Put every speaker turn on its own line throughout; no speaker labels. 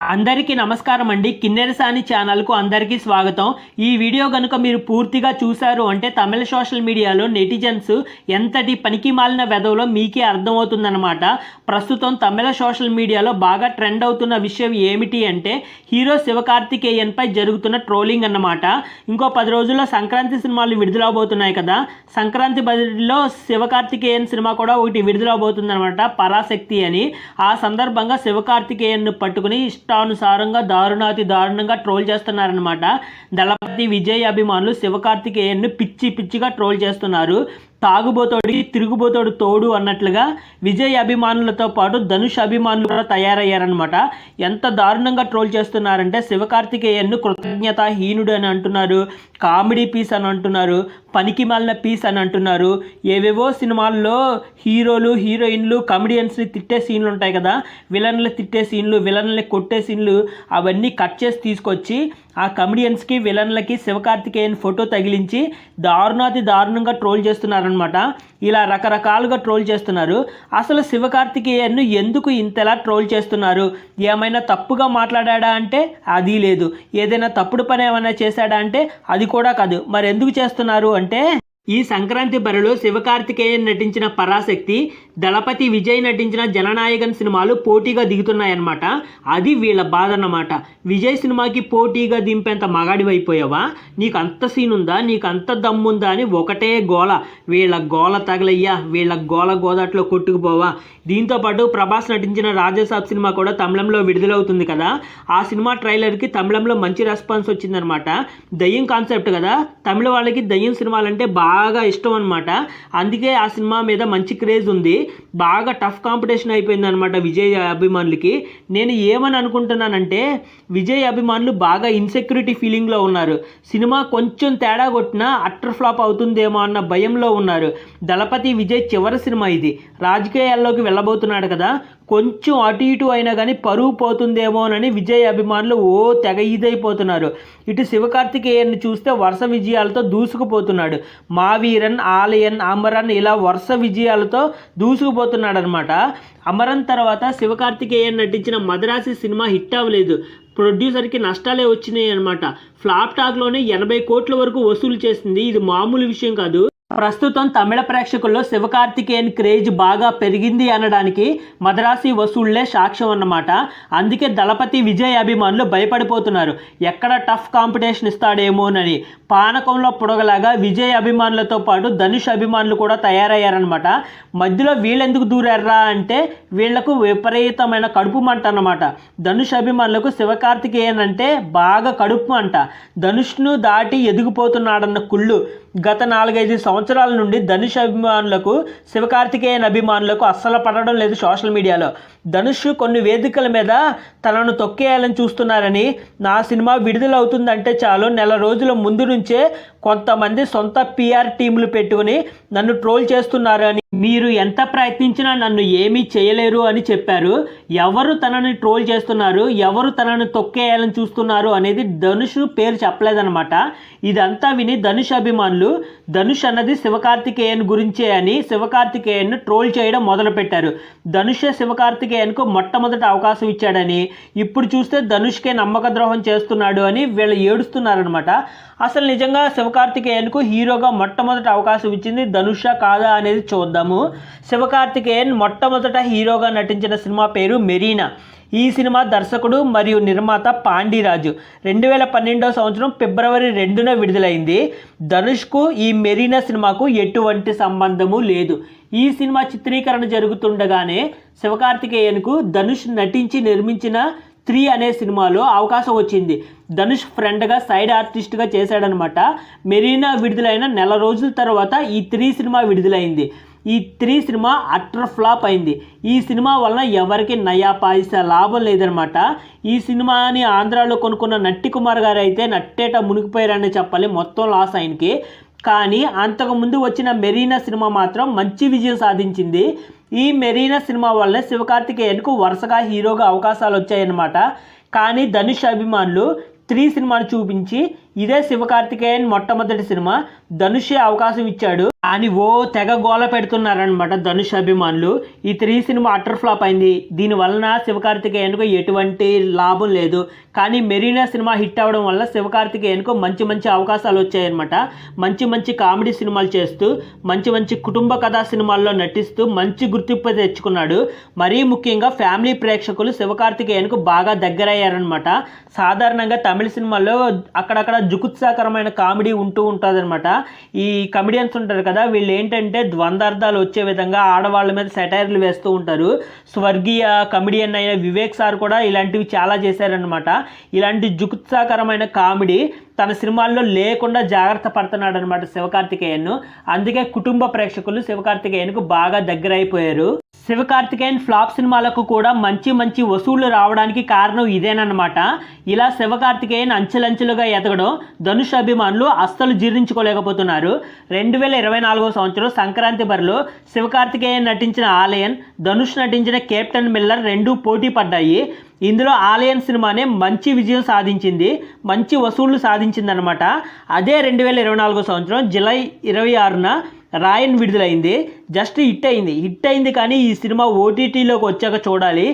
అందరికీ నమస్కారం అండి. కిన్నెరసాని ఛానల్కు అందరికీ స్వాగతం. ఈ వీడియో కనుక మీరు పూర్తిగా చూశారు అంటే తమిళ సోషల్ మీడియాలో నెటిజన్స్ ఎంతటి పనికి మాలిన వెధవలో మీకే అర్థమవుతుందన్నమాట. ప్రస్తుతం తమిళ సోషల్ మీడియాలో బాగా ట్రెండ్ అవుతున్న విషయం ఏమిటి అంటే హీరో శివకార్తికేయన్పై జరుగుతున్న ట్రోలింగ్ అన్నమాట. ఇంకో పది రోజుల్లో సంక్రాంతి సినిమాలు విడుదలవబోతున్నాయి కదా. సంక్రాంతి బదిలో శివకార్తికేయన్ సినిమా కూడా ఒకటి విడుదలవబోతుందన్నమాట. పరాశక్తి అని. ఆ సందర్భంగా శివకార్తికేయన్ను పట్టుకుని ఇష్టానుసారంగా దారుణాతి దారుణంగా ట్రోల్ చేస్తున్నారనమాట దళపతి విజయ్ అభిమానులు శివకార్తికేయన్ను పిచ్చి పిచ్చిగా ట్రోల్ చేస్తున్నారు. తాగుబోతోడి తిరుగుబోతోడు తోడు అన్నట్లుగా విజయ్ అభిమానులతో పాటు ధనుష్ అభిమానులు కూడా తయారయ్యారనమాట ఎంత దారుణంగా ట్రోల్ చేస్తున్నారంటే శివకార్తికేయన్ను కృతజ్ఞత హీనుడు అని అంటున్నారు. కామెడీ పీస్ అని అంటున్నారు. పనికి మాలిన పీస్ అని అంటున్నారు. ఏవేవో సినిమాల్లో హీరోలు హీరోయిన్లు కమెడియన్స్ని తిట్టే సీన్లు ఉంటాయి కదా. విలన్లు తిట్టే సీన్లు విలన్లని కొట్టే సీన్లు అవన్నీ కట్ చేసి తీసుకొచ్చి ఆ కమెడియన్స్కి విలన్లకి శివకార్తికేయన్ ఫోటో తగిలించి దారుణాతి దారుణంగా ట్రోల్ చేస్తున్నారనమాట ఇలా రకరకాలుగా ట్రోల్ చేస్తున్నారు. అసలు శివకార్తికేయన్ను ఎందుకు ఇంతలా ట్రోల్ చేస్తున్నారు? ఏమైనా తప్పుగా మాట్లాడా అంటే? అది లేదు. ఏదైనా తప్పుడు పని ఏమైనా చేశాడా అంటే? అది కూడా కాదు. మరి ఎందుకు చేస్తున్నారు అంటే ఈ సంక్రాంతి బరిలో శివకార్తికేయన్ నటించిన పరాశక్తి దళపతి విజయ్ నటించిన జననాయకన్ సినిమాలు పోటీగా దిగుతున్నాయన్నమాట. అది వీళ్ళ బాధ అన్నమాట విజయ్ సినిమాకి పోటీగా దింపేంత మగాడివైపోయావా? నీకు అంత సీన్ ఉందా నీకు అంత దమ్ముందా అని ఒకటే గోల. వీళ్ళ గోల తగలయ్యా. వీళ్ళ గోల గోదాట్లో కొట్టుకుపోవా. దీంతోపాటు ప్రభాస్ నటించిన రాజసాబ్ సినిమా కూడా తమిళంలో విడుదలవుతుంది కదా. ఆ సినిమా ట్రైలర్కి తమిళంలో మంచి రెస్పాన్స్ వచ్చిందనమాట దయ్యం కాన్సెప్ట్ కదా. తమిళ వాళ్ళకి దయ్యం సినిమాలంటే బాగా బాగా ఇష్టం అనమాట అందుకే ఆ సినిమా మీద మంచి క్రేజ్ ఉంది. బాగా టఫ్ కాంపిటీషన్ అయిపోయింది అనమాట విజయ్ అభిమానులకి. నేను ఏమని అనుకుంటున్నానంటే విజయ్ అభిమానులు బాగా ఇన్సెక్యూరిటీ ఫీలింగ్లో ఉన్నారు. సినిమా కొంచెం తేడా కొట్టినా అట్టర్ ఫ్లాప్ అవుతుందేమో అన్న భయంలో ఉన్నారు. దళపతి విజయ్ చివరి సినిమా ఇది. రాజకీయాల్లోకి వెళ్ళబోతున్నాడు కదా. కొంచెం అటు ఇటు అయినా కానీ పరువు పోతుందేమోనని విజయ్ అభిమానులు ఓ తెగ ఇదైపోతున్నారు. ఇటు శివకార్తికేయన్ని చూస్తే వరుస విజయాలతో దూసుకుపోతున్నాడు. మావీరన్ ఆలయన్ అమరన్ ఇలా వరుస విజయాలతో దూసుకుపోతున్నాడనమాట అమరన్ తర్వాత శివకార్తికేయన్ నటించిన మద్రాసి సినిమా హిట్ అవ్వలేదు. ప్రొడ్యూసర్కి నష్టాలే వచ్చినాయి అనమాట ఫ్లాప్ టాక్లోనే ఎనభై కోట్ల వరకు వసూలు చేసింది. ఇది మామూలు విషయం కాదు. ప్రస్తుతం తమిళ ప్రేక్షకుల్లో శివకార్తికేయన్ క్రేజ్ బాగా పెరిగింది అనడానికి మద్రాసి వసూళ్ళే సాక్ష్యం అన్నమాట. అందుకే దళపతి విజయ్ అభిమానులు భయపడిపోతున్నారు. ఎక్కడ టఫ్ కాంపిటీషన్ ఇస్తాడేమోనని. పానకంలో పుడగలాగా విజయ్ అభిమానులతో పాటు ధనుష్ అభిమానులు కూడా తయారయ్యారనమాట మధ్యలో వీళ్ళెందుకు దూరారా అంటే వీళ్ళకు విపరీతమైన కడుపు మంట అనమాట ధనుష్ అభిమానులకు శివకార్తికేయన్ అంటే బాగా కడుపు మంట. ధనుష్ను దాటి ఎదిగిపోతున్నాడన్న కుళ్ళు. గత నాలుగైదు సంవత్సరాల నుండి ధనుష్ అభిమానులకు శివకార్తికేయన్ అభిమానులకు అస్సలు పడడం లేదు సోషల్ మీడియాలో. ధనుష్ కొన్ని వేదికల మీద తనను తొక్కేయాలని చూస్తున్నారని నా సినిమా విడుదల అవుతుందంటే చాలు నెల రోజుల ముందు నుంచే కొంతమంది సొంత పిఆర్ టీములు పెట్టుకుని నన్ను ట్రోల్ చేస్తున్నారు అని మీరు ఎంత ప్రయత్నించినా నన్ను ఏమీ చేయలేరు అని చెప్పారు. ఎవరు తనని ట్రోల్ చేస్తున్నారు? ఎవరు తనను తొక్కేయాలని చూస్తున్నారు అనేది ధనుష్ పేరు చెప్పలేదన్నమాట. ఇదంతా విని ధనుష్ అభిమానులు ధనుష్ అన్నది శివకార్తికేయన్ గురించే అని శివకార్తికేయన్ను ట్రోల్ చేయడం మొదలుపెట్టారు. ధనుష్ శివకార్తికేయన్కు మొట్టమొదటి అవకాశం ఇచ్చాడని ఇప్పుడు చూస్తే ధనుష్కే నమ్మక ద్రోహం చేస్తున్నాడు అని వీళ్ళు ఏడుస్తున్నారనమాట అసలు నిజంగా శివకార్తికేయన్కు హీరోగా మొట్టమొదటి అవకాశం ఇచ్చింది ధనుష కాదా అనేది చూద్దాము. శివకార్తికేయన్ మొట్టమొదట హీరోగా నటించిన సినిమా పేరు మెరీనా. ఈ సినిమా దర్శకుడు మరియు నిర్మాత పాండిరాజు. రెండు వేల పన్నెండవ సంవత్సరం ఫిబ్రవరి రెండున విడుదలైంది. ధనుష్కు ఈ మెరీనా సినిమాకు ఎటువంటి సంబంధము లేదు. ఈ సినిమా చిత్రీకరణ జరుగుతుండగానే శివకార్తికేయన్కు ధనుష్ నటించి నిర్మించిన త్రీ అనే సినిమాలో అవకాశం వచ్చింది. ధనుష్ ఫ్రెండ్గా సైడ్ ఆర్టిస్ట్గా చేశాడనమాట. మెరీనా విడుదలైన నెల రోజుల తర్వాత ఈ త్రీ సినిమా విడుదలైంది. ఈ త్రీ సినిమా అట్టర్ ఫ్లాప్ అయింది. ఈ సినిమా వలన ఎవరికి నయా పాయిస లాభం లేదనమాట. ఈ సినిమాని ఆంధ్రాలో కొనుక్కున్న నట్టి కుమార్ గారు అయితే నట్టేట మునిగిపోయారని చెప్పాలి మొత్తం లాస్ ఆయనకి. కానీ అంతకుముందు వచ్చిన మెరీనా సినిమా మాత్రం మంచి విజయం సాధించింది. ఈ మెరీనా సినిమా వల్లే శివకార్తికేయన్కు వరుసగా హీరోగా అవకాశాలు వచ్చాయన్నమాట కానీ ధనుష్ అభిమానులు త్రీ సినిమాను చూపించి ఇదే శివకార్తికేయన్ మొట్టమొదటి సినిమా. ధనుషే అవకాశం ఇచ్చాడు. అని ఓ తెగ గోల పెడుతున్నారనమాట ధనుష్ అభిమానులు ఈ త్రీ సినిమా అటర్ ఫ్లాప్ అయింది. దీని వలన శివకార్తికేయన్కు ఎటువంటి లాభం లేదు. కానీ మెరీనా సినిమా హిట్ అవ్వడం వల్ల శివకార్తికేయన్కు మంచి మంచి అవకాశాలు వచ్చాయన్నమాట. మంచి మంచి కామెడీ సినిమాలు చేస్తూ మంచి మంచి కుటుంబ కథా సినిమాల్లో నటిస్తూ మంచి గుర్తింపు తెచ్చుకున్నాడు. మరీ ముఖ్యంగా ఫ్యామిలీ ప్రేక్షకులు శివకార్తికేయన్కు బాగా దగ్గరయ్యారనమాట సాధారణంగా తమిళ సినిమాల్లో అక్కడక్కడ జుగుత్సాకరమైన కామెడీ ఉంటూ ఉంటుందన్నమాట. ఈ కమెడియన్స్ ఉంటారు కదా వీళ్ళు ఏంటంటే ద్వందార్థాలు వచ్చే విధంగా ఆడవాళ్ళ మీద సెటైర్లు వేస్తూ ఉంటారు. స్వర్గీయ కమెడియన్ అయిన వివేక్ సార్ కూడా ఇలాంటివి చాలా చేశారనమాట ఇలాంటి జుగుత్సాకరమైన కామెడీ తన సినిమాల్లో లేకుండా జాగ్రత్త పడుతున్నాడు అనమాట శివకార్తికేయన్ అందుకే కుటుంబ ప్రేక్షకులు శివకార్తికేయన్కు బాగా దగ్గర అయిపోయారు శివకార్తికేయన్ ఫ్లాప్ సినిమాలకు కూడా మంచి మంచి వసూళ్ళు రావడానికి కారణం ఇదేనమాట ఇలా శివకార్తికేయన్ అంచెలంచెలుగా ఎదగడం ధనుష్ అభిమానులు అస్సలు జీర్ణించుకోలేకపోతున్నారు. రెండు వేల ఇరవై నాలుగో సంవత్సరం సంక్రాంతి బరిలో శివకార్తికేయన్ నటించిన ఆలయన్ ధనుష్ నటించిన కెప్టెన్ మిల్లర్ రెండూ పోటీ పడ్డాయి. ఇందులో ఆలయన్ సినిమానే మంచి విజయం సాధించింది మంచి వసూళ్ళు సాధించిందనమాట అదే రెండు వేల ఇరవై నాలుగో సంవత్సరం జులై ఇరవై ఆరున రాయన్ విడుదలైంది. జస్ట్ హిట్ అయింది. హిట్ అయింది కానీ ఈ సినిమా ఓటీటీలోకి వచ్చాక చూడాలి.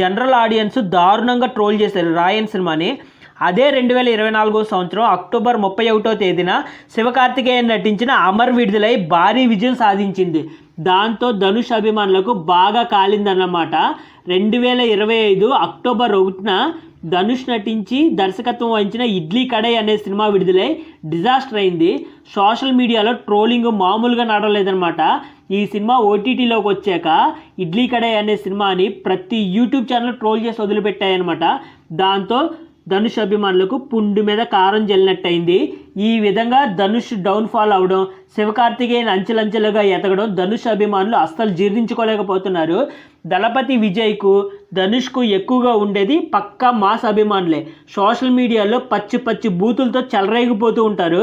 జనరల్ ఆడియన్స్ దారుణంగా ట్రోల్ చేశారు రాయన్ సినిమాని. అదే రెండు వేల ఇరవై నాలుగో సంవత్సరం అక్టోబర్ ముప్పై ఒకటో తేదీన శివకార్తికేయన్ నటించిన అమర్ విడుదలై భారీ విజయం సాధించింది. దాంతో ధనుష్ అభిమానులకు బాగా కాలిందన్నమాట. రెండు వేల ఇరవై ఐదు అక్టోబర్ ఒకటిన ధనుష్ నటించి దర్శకత్వం వహించిన ఇడ్లీ కడై అనే సినిమా విడుదలై డిజాస్టర్ అయింది. సోషల్ మీడియాలో ట్రోలింగ్ మామూలుగా నడవలేదనమాట ఈ సినిమా ఓటీటీలోకి వచ్చాక ఇడ్లీ కడై అనే సినిమాని ప్రతి యూట్యూబ్ ఛానల్ ట్రోల్ చేసి వదిలిపెట్టాయన్నమాట. దాంతో ధనుష్ అభిమానులకు పుండు మీద కారం జల్లినట్టయింది. ఈ విధంగా ధనుష్ డౌన్ఫాల్ అవడం శివకార్తికేయన్ అంచెలంచెలుగా ఎతగడం ధనుష్ అభిమానులు అస్సలు జీర్ణించుకోలేకపోతున్నారు. దళపతి విజయ్కు ధనుష్కు ఎక్కువగా ఉండేది పక్కా మాస్ అభిమానులే. సోషల్ మీడియాలో పచ్చి పచ్చి బూతులతో చెలరేగిపోతూ ఉంటారు.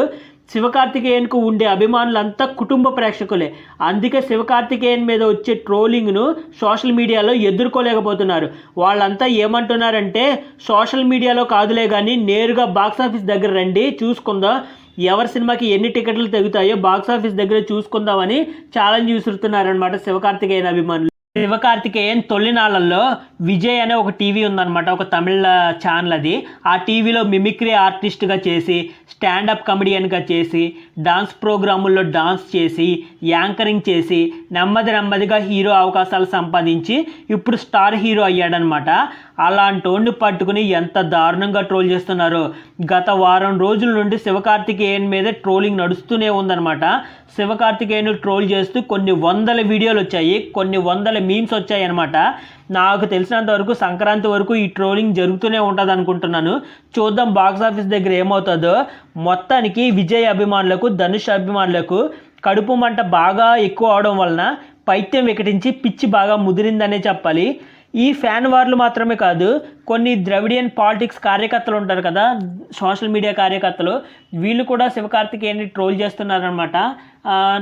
శివకార్తికేయన్కు ఉండే అభిమానులంతా కుటుంబ ప్రేక్షకులే. అందుకే శివకార్తికేయన్ మీద వచ్చే ట్రోలింగ్ను సోషల్ మీడియాలో ఎదుర్కోలేకపోతున్నారు. వాళ్ళంతా ఏమంటున్నారంటే సోషల్ మీడియాలో కాదులే కానీ నేరుగా బాక్సాఫీస్ దగ్గర రండి చూసుకుందాం. ఎవరి సినిమాకి ఎన్ని టికెట్లు తెగుతాయో బాక్సాఫీస్ దగ్గర చూసుకుందామని ఛాలెంజ్ విసురుతున్నారనమాట శివకార్తికేయన్ అభిమానులు. శివకార్తికేయన్ తొలినాళ్ళల్లో విజయ్ అనే ఒక టీవీ ఉందన్నమాట ఒక తమిళ ఛానల్ అది ఆ టీవీలో మిమిక్రీ ఆర్టిస్ట్గా చేసి స్టాండప్ కమెడియన్గా చేసి డాన్స్ ప్రోగ్రాముల్లో డాన్స్ చేసి యాంకరింగ్ చేసి నెమ్మది నెమ్మదిగా హీరో అవకాశాలు సంపాదించి ఇప్పుడు స్టార్ హీరో అయ్యాడనమాట అలాంటి పట్టుకుని ఎంత దారుణంగా ట్రోల్ చేస్తున్నారో. గత వారం రోజుల నుండి శివకార్తికేయన్ మీద ట్రోలింగ్ నడుస్తూనే ఉందన్నమాట. శివకార్తికేయన్ ట్రోల్ చేస్తూ కొన్ని వందల వీడియోలు వచ్చాయి కొన్ని వందల మీమ్స్ వచ్చాయి అనమాట నాకు తెలిసినంత వరకు సంక్రాంతి వరకు ఈ ట్రోలింగ్ జరుగుతూనే ఉంటుంది అనుకుంటున్నాను చూద్దాం బాక్స్ ఆఫీస్ దగ్గర ఏమవుతుందో. మొత్తానికి విజయ్ అభిమానులకు ధనుష్ అభిమానులకు కడుపు మంట బాగా ఎక్కువ అవడం వలన పైత్యం వికటించి పిచ్చి బాగా ముదిరిందనే చెప్పాలి. ఈ ఫ్యాన్ వార్లు మాత్రమే కాదు కొన్ని ద్రవిడియన్ పాలిటిక్స్ కార్యకర్తలు ఉంటారు కదా సోషల్ మీడియా కార్యకర్తలు వీళ్ళు కూడా శివకార్తికేయన్ని ట్రోల్ చేస్తున్నారనమాట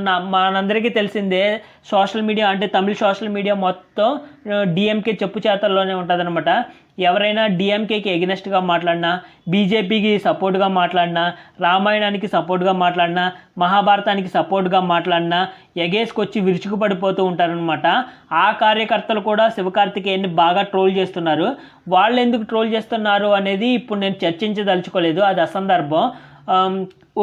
నా మనందరికీ తెలిసిందే సోషల్ మీడియా అంటే తమిళ సోషల్ మీడియా మొత్తం డిఎంకే చెప్పు చేతల్లోనే ఉంటుందన్నమాట. ఎవరైనా డిఎంకేకి ఎగినెస్ట్గా మాట్లాడినా బీజేపీకి సపోర్ట్గా మాట్లాడినా రామాయణానికి సపోర్ట్గా మాట్లాడినా మహాభారతానికి సపోర్ట్గా మాట్లాడినా ఎగేసుకొచ్చి విరుచుకుపడిపోతూ ఉంటారనమాట ఆ కార్యకర్తలు కూడా శివకార్తికేయన్ని బాగా ట్రోల్ చేస్తున్నారు. వాళ్ళు వాళ్ళు ఎందుకు ట్రోల్ చేస్తున్నారు అనేది ఇప్పుడు నేను చర్చించదలుచుకోలేదు. అది అసందర్భం.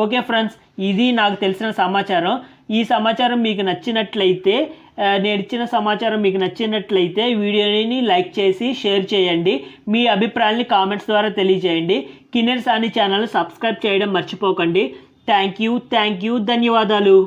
ఓకే ఫ్రెండ్స్ ఇది నాకు తెలిసిన సమాచారం. ఈ సమాచారం మీకు నచ్చినట్లయితే నేను ఇచ్చిన సమాచారం మీకు నచ్చినట్లయితే వీడియోని లైక్ చేసి షేర్ చేయండి. మీ అభిప్రాయాన్ని కామెంట్స్ ద్వారా తెలియజేయండి. కిన్నెర్ సాని ఛానల్ సబ్స్క్రైబ్ చేయడం మర్చిపోకండి. Thank you thank you. ధన్యవాదాలు.